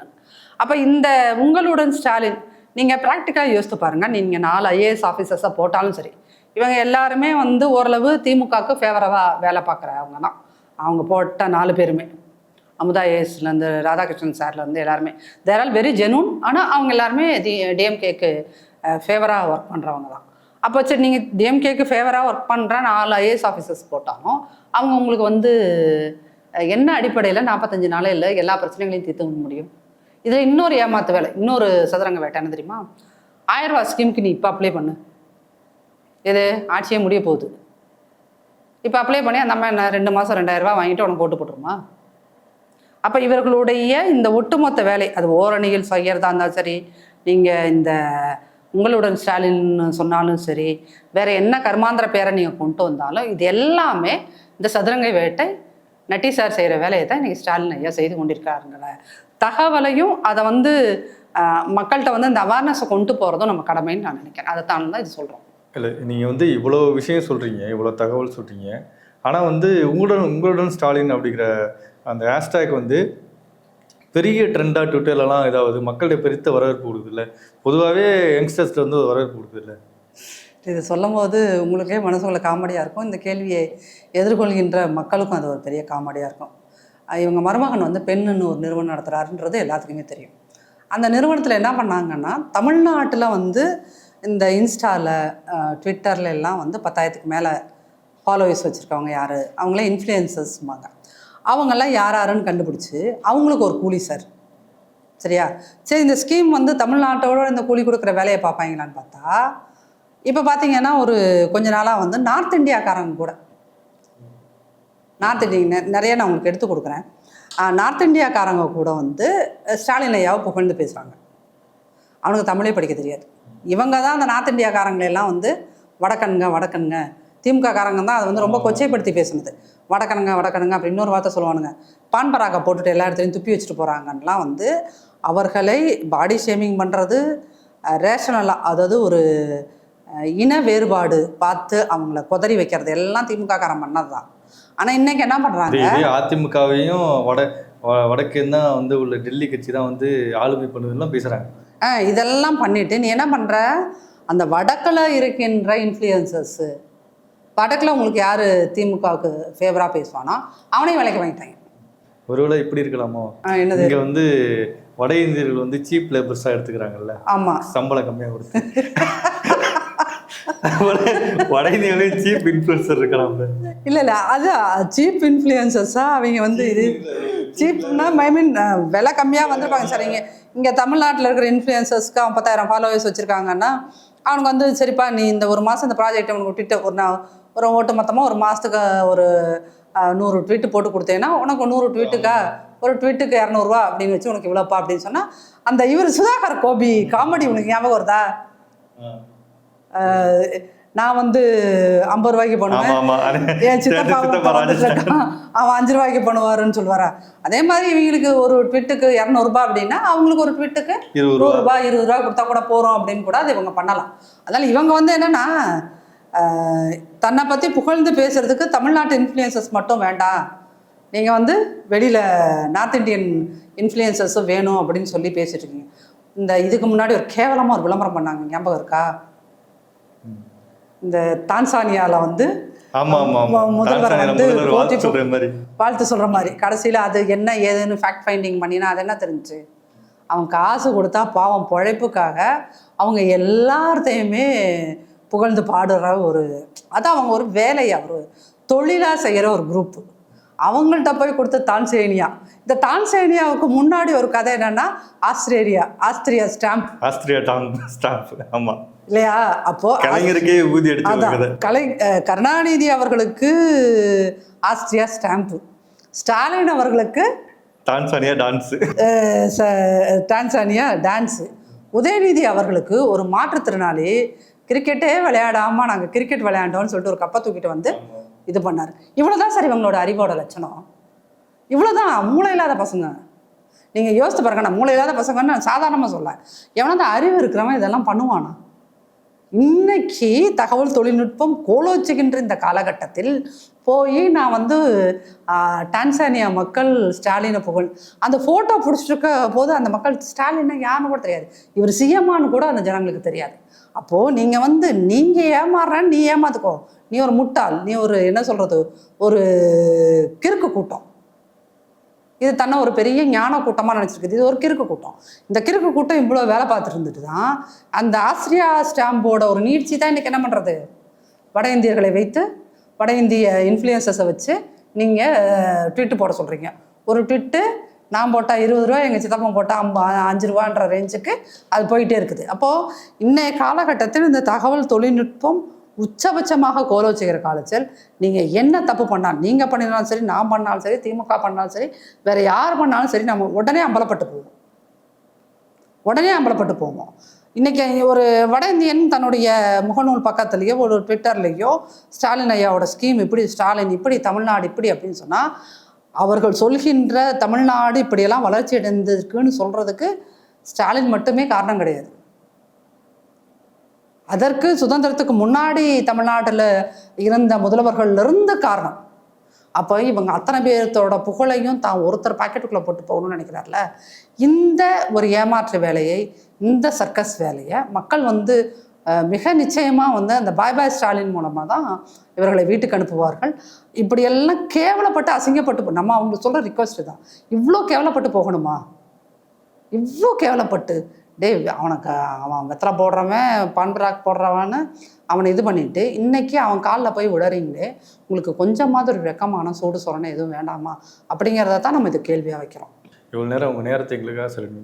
அப்போ இந்த உங்களுடன் ஸ்டாலின் நீங்கள் ப்ராக்டிக்கலாக யோசித்து பாருங்கள் நீங்கள் நாலு ஐஏஎஸ் ஆஃபீஸர்ஸாக போட்டாலும் சரி இவங்க எல்லாருமே வந்து ஓரளவு திமுகவுக்கு ஃபேவரவாக வேலை பார்க்குறவங்க தான் அவங்க போட்ட நாலு பேருமே. அமுதா ஏஸ்லேருந்து ராதாகிருஷ்ணன் சார்லேருந்து எல்லாருமே. தேர் ஆல் வெரி ஜெனூன் ஆனால் அவங்க எல்லாருமே தி டிஎம்கேக்கு ஃபேவராக ஒர்க் பண்ணுறவங்க தான் அப்போ சரி நீங்கள் டிஎம்கேக்கு ஃபேவராக ஒர்க் பண்ணுற நாலு ஐஏஎஸ் ஆஃபீஸர்ஸ் போட்டாலும் அவங்க உங்களுக்கு வந்து என்ன அடிப்படையில் நாற்பத்தஞ்சு நாளையில் எல்லா பிரச்சனைகளையும் தீர்த்து முடியும்? இதில் இன்னொரு ஏமாத்து வேலை இன்னொரு சதுரங்க வேட்டை என்ன தெரியுமா? ஆயிரம் ரூபா ஸ்கீமுக்கு நீ இப்போ அப்ளை பண்ணு. இது ஆட்சியே முடிய போகுது. இப்போ அப்ளை பண்ணி அந்த அம்மா என்ன ரெண்டு மாதம் ரெண்டாயிரரூபா வாங்கிட்டு உனக்கு போட்டு போட்டுருமா அப்போ இவர்களுடைய இந்த ஒட்டுமொத்த வேலை அது ஓரணியில் செய்கிறதா இருந்தாலும் சரி நீங்கள் இந்த உங்களுடன் ஸ்டாலின் சொன்னாலும் சரி வேறு என்ன கர்மாந்திர பேரை நீங்கள் கொண்டு வந்தாலும் இது எல்லாமே இந்த சதுரங்கை வேட்டை நட்டி சார் செய்கிற வேலையை தான் நீங்கள் ஸ்டாலின் ஐயா செய்து கொண்டிருக்காருங்கள தகவலையும் அதை வந்து மக்கள்கிட்ட வந்து இந்த அவேர்னஸை கொண்டு போகிறதும் நம்ம கடமைன்னு நான் நினைக்கிறேன். அதை தான் தான் இது சொல்கிறோம் இல்லை நீங்கள் வந்து இவ்வளோ விஷயம் சொல்கிறீங்க இவ்வளோ தகவல் சொல்கிறீங்க ஆனால் வந்து உங்களுடன் உங்களுடன் ஸ்டாலின் அப்படிங்கிற அந்த ஹேஷ்டேக் வந்து பெரிய ட்ரெண்டாக ட்விட்டர்லலாம் இதாவது மக்களுடைய பெருத்த வரவேற்பு கொடுக்குதுல்ல? பொதுவாகவே யங்ஸ்டர்ஸ்ல வந்து ஒரு வரவேற்பு கொடுக்குதுல்ல? இது சொல்லும் சொல்லும்போது உங்களுக்கே மனசுக்குள்ள காமெடியாக இருக்கும். இந்த கேள்வியை எதிர்கொள்கின்ற மக்களுக்கும் அது ஒரு பெரிய காமெடியாக இருக்கும். இவங்க மருமகன் வந்து பெண்ணுன்னு ஒரு நிறுவனம் நடத்துகிறாருன்றது எல்லாத்துக்குமே தெரியும். அந்த நிறுவனத்தில் என்ன பண்ணாங்கன்னா தமிழ்நாட்டில் வந்து இந்த இன்ஸ்டாவில் ட்விட்டரில் எல்லாம் வந்து பத்தாயிரத்துக்கு மேலே ஃபாலோவர்ஸ் வச்சுருக்கவங்க யார்? அவங்களே இன்ஃப்ளூயன்சஸ்மாங்க அவங்கெல்லாம் யார் யாருன்னு கண்டுபிடிச்சி அவங்களுக்கு ஒரு கூலி சார் சரியா? சரி இந்த ஸ்கீம் வந்து தமிழ்நாட்டோட இந்த கூலி கொடுக்குற வேலையை பார்ப்பாங்களான்னு பார்த்தா இப்போ பார்த்தீங்கன்னா ஒரு கொஞ்ச நாளாக வந்து நார்த் இந்தியாக்காரங்க கூட. நார்த் இந்தியா நிறைய நான் உங்களுக்கு எடுத்து கொடுக்குறேன். நார்த் இந்தியாக்காரங்க கூட வந்து ஸ்டாலின் ஐயாவை புகழ்ந்து பேசுகிறாங்க அவனுக்கு தமிழே படிக்க தெரியாது. இவங்க தான் அந்த நார்த் இந்தியாக்காரங்களை எல்லாம் வந்து வடக்கனுங்க வடக்கனுங்க திமுக காரங்க தான் அதை வந்து ரொம்ப கொச்சைப்படுத்தி பேசுனது. வடக்கனுங்க வடக்கனுங்க அப்படி இன்னொரு வார்த்தை சொல்லுவானுங்க. பான் பராக்கை போட்டுட்டு எல்லா இடத்துலையும் துப்பி வச்சுட்டு போகிறாங்கலாம் வந்து அவர்களை பாடி ஷேமிங் பண்ணுறது ரேஷனலாக அதாவது ஒரு இன வேறுபாடு பார்த்து அவங்கள குதறி வைக்கிறது எல்லாம் திமுக காரன் பண்ணது தான் ஆனால் இன்னைக்கு என்ன பண்ணுறாங்க அதிமுகவையும் வட வ- வடக்கே தான் வந்து உள்ள டெல்லி கட்சி தான் வந்து ஆளுமை பண்ணுதுலாம் பேசுகிறாங்க இதெல்லாம் பண்ணிட்டு நீ என்ன பண்ணுற அந்த வடக்கில் இருக்கின்ற இன்ஃப்ளூயன்சஸ்ஸு வடக்கில் உங்களுக்கு யார் திமுகவுக்கு ஃபேவராக பேசுவானோ அவனையும் விலைக்கு வாங்கிட்டாங்க. ஒருவேளை இப்படி இருக்கலாமோ? என்னது? இங்கே வந்து வட இந்தியர்கள் வந்து சீப் லேபர்ஸாக எடுத்துக்கிறாங்கல்ல. ஆமாம் சம்பளம் கம்மியாக கொடுத்து. வட சீப் இன்ஃப்ளூன்சர் இருக்கலாம்ல இல்லை இல்லை அது சீப் இன்ஃப்ளூயன்சஸாக அவங்க வந்து இது சீப்னா ஐ மீன் விலை கம்மியாக வந்திருப்பாங்க சார். இங்கே இங்கே தமிழ்நாட்டில் இருக்கிற இன்ஃப்ளூயன்சஸ்க்கு அவன் பத்தாயிரம் ஃபாலோவர்ஸ் வச்சுருக்காங்கன்னா அவனுக்கு வந்து சரிப்பா நீ இந்த ஒரு மாதம் இந்த ப்ராஜெக்ட் அவனுக்கு விட்டுட்டு ஒரு நான் ஒரு ஓட்டு மொத்தமாக ஒரு மாதத்துக்கு ஒரு நூறு ட்வீட்டு போட்டு கொடுத்தேன்னா உனக்கு நூறு ட்வீட்டுக்கா ஒரு ட்வீட்டுக்கு இரநூறுவா அப்படின்னு வச்சு உனக்கு இவ்வளோப்பா அப்படின்னு சொன்னால் அந்த இவர் சுதாகர் கோபி காமெடி உனக்கு ஞாபகம் வருதா? நான் வந்து ஐம்பது ரூபாய்க்கு பண்ணுவேன். என் சித்தப்பா. அவன் அஞ்சு ரூபாய்க்கு பண்ணுவாருன்னு சொல்லுவாரா. அதே மாதிரி இவங்களுக்கு ஒரு ட்விட்டுக்கு இரநூறுபா அப்படின்னா அவங்களுக்கு ஒரு ட்விட்டுக்கு இருபது ரூபா. நூறுரூபா இருபது ரூபா கொடுத்தா கூட போகிறோம் அப்படின்னு கூட அது இவங்க பண்ணலாம். அதனால இவங்க வந்து என்னன்னா தன்னை பற்றி புகழ்ந்து பேசுறதுக்கு தமிழ்நாட்டு இன்ஃப்ளூயன்சஸ் மட்டும் வேண்டாம். நீங்கள் வந்து வெளியில் நார்த் இந்தியன் இன்ஃப்ளூயன்சஸும் வேணும் அப்படின்னு சொல்லி பேசிட்டு இருக்கீங்க. இந்த இதுக்கு முன்னாடி ஒரு கேவலமாக ஒரு விளம்பரம் பண்ணாங்க. ஞாபகம் இருக்கா? இந்த தான்சானியாவில் வந்து முதல்வர் வந்து வாழ்த்து சொல்கிற மாதிரி. கடைசியில் அது என்ன ஏதுன்னு ஃபேக்ட் ஃபைண்டிங் பண்ணினா அது என்ன தெரிஞ்சுச்சு அவன் காசு கொடுத்தா பாவம் பொழைப்புக்காக அவங்க எல்லாத்தையுமே புகழ்ந்து பாடுற ஒரு அதான் அவங்க ஒரு வேலையை ஒரு தொழிலாக செய்கிற ஒரு குரூப்பு அவங்கள்ட்ட போய் கொடுத்த டான்சேனியா இந்த டான்சேனியாவுக்கு முன்னாடி ஒரு கதை என்னன்னா ஆஸ்திரேலியா ஆஸ்திரியா ஸ்டாம்ப். ஆஸ்திரியா டாம் ஸ்டாம்ப். ஆமா. இல்லையா? அப்போ கலைஞருக்கே ஊதி கதை கலை கருணாநிதி அவர்களுக்கு ஆஸ்திரியா ஸ்டாம்ப்பு ஸ்டாலின் அவர்களுக்கு Tanzania dance. Tanzania dance. Udhayanidhi அவர்களுக்கு ஒரு மாற்றுத்திறனாளி கிரிக்கெட்டே விளையாடாமல் நாங்கள் கிரிக்கெட் விளையாண்டோம்னு சொல்லிட்டு ஒரு கப்பை தூக்கிட்டு வந்து இது பண்ணார். இவ்வளோதான் சார் இவங்களோட அறிவோட லட்சணம். இவ்வளோதான் மூளை இல்லாத பசங்க. நீங்கள் யோசித்து பாருங்க நான் மூளை இல்லாத பசங்கன்னு நான் சாதாரணமாக சொல்ல எவனாவது அறிவு இருக்கிறவன் இதெல்லாம் பண்ணுவானா? இன்னைக்கு தகவல் தொழில்நுட்பம் கோலோச்சுகின்ற இந்த காலகட்டத்தில் போய் நான் வந்து டான்சானியா மக்கள் ஸ்டாலினை புகழ் அந்த ஃபோட்டோ பிடிச்சிருக்க போது அந்த மக்கள் ஸ்டாலினை யாருன்னு கூட தெரியாது. இவர் சிஎம்மான்னு கூட அந்த ஜனங்களுக்கு தெரியாது. அப்போது நீங்கள் வந்து நீங்கள் ஏமாறுறன்னு நீ ஏமாத்துக்கோ. நீ ஒரு முட்டாள் நீ ஒரு என்ன சொல்கிறது ஒரு கிறுக்கு கூட்டம். இது தன்னை ஒரு பெரிய ஞான கூட்டமாக நினச்சிருக்குது. இது ஒரு கிறுக்கு கூட்டம். இந்த கிறுக்கு கூட்டம் இவ்வளோ வேலை பார்த்துட்டு இருந்துட்டு தான் அந்த ஆஸ்திரியா ஸ்டாம்போட ஒரு நீட்சி தான் இன்றைக்கி என்ன பண்ணுறது வட இந்தியர்களை வைத்து வட இந்திய இன்ஃப்ளூயன்சஸை வச்சு நீங்கள் ட்விட்டு போட சொல்கிறீங்க ஒரு ட்விட்டு நான் போட்டால் இருபது ரூபா எங்கள் சித்தப்பன் போட்டால் அம்ப அஞ்சு ரூபான்ற ரேஞ்சுக்கு அது போயிட்டே இருக்குது. அப்போது இன்றைய காலகட்டத்தில் இந்த தகவல் தொழில்நுட்பம் உச்சபட்சமாக கோலோச்சுகிற காலச்சல் நீங்கள் என்ன தப்பு பண்ணாலும் நீங்கள் பண்ணினாலும் சரி நான் பண்ணாலும் சரி திமுக பண்ணாலும் சரி வேறு யார் பண்ணாலும் சரி நம்ம உடனே அம்பலப்பட்டு போவோம். உடனே அம்பலப்பட்டு போவோம். இன்றைக்கி ஒரு வட இந்தியன் தன்னுடைய முகநூல் பக்கத்துலேயோ ஒரு ட்விட்டர்லேயோ ஸ்டாலின் ஐயாவோட ஸ்கீம் இப்படி ஸ்டாலின் இப்படி தமிழ்நாடு இப்படி அப்படின்னு சொன்னால் அவர்கள் சொல்கின்ற தமிழ்நாடு இப்படியெல்லாம் வளர்ச்சி அடைந்திருக்குன்னு சொல்கிறதுக்கு ஸ்டாலின் மட்டுமே காரணம் கிடையாது. அதற்கு சுதந்திரத்துக்கு முன்னாடி தமிழ்நாட்டில் இருந்த முதல்வர்கள் இருந்து காரணம். அப்போ இவங்க அத்தனை பேர்த்தோட புகழையும் தான் ஒருத்தர் பாக்கெட்டுக்குள்ளே போட்டு போகணும்னு நினைக்கிறார்ல. இந்த ஒரு ஏமாற்று வேலையை இந்த சர்க்கஸ் வேலையை மக்கள் வந்து மிக நிச்சயமாக வந்து அந்த பாய் பாய் ஸ்டாலின் மூலமாக தான் இவர்களை வீட்டுக்கு அனுப்புவார்கள். இப்படியெல்லாம் கேவலப்பட்டு அசிங்கப்பட்டு போ- நம்ம அவங்க சொல்கிற ரிக்வஸ்ட்டு தான். இவ்வளோ கேவலப்பட்டு போகணுமா? இவ்வளோ கேவலப்பட்டு டேய் அவனுக்கு அவன் வெத்தலை போடுறவன் பான்பிராக் போடுறவன்னு அவனை இது பண்ணிட்டு இன்னைக்கு அவன் காலில் போய் விடறீங்களே உங்களுக்கு கொஞ்சமாவது ஒரு வெக்கமான சூடு சொரணை எதுவும் வேண்டாமா? அப்படிங்கிறத தான் நம்ம இது கேள்வியாக வைக்கிறோம். இவ்வளோ நேரம் உங்கள் நேரத்தை எங்களுக்காக சொல்லுங்க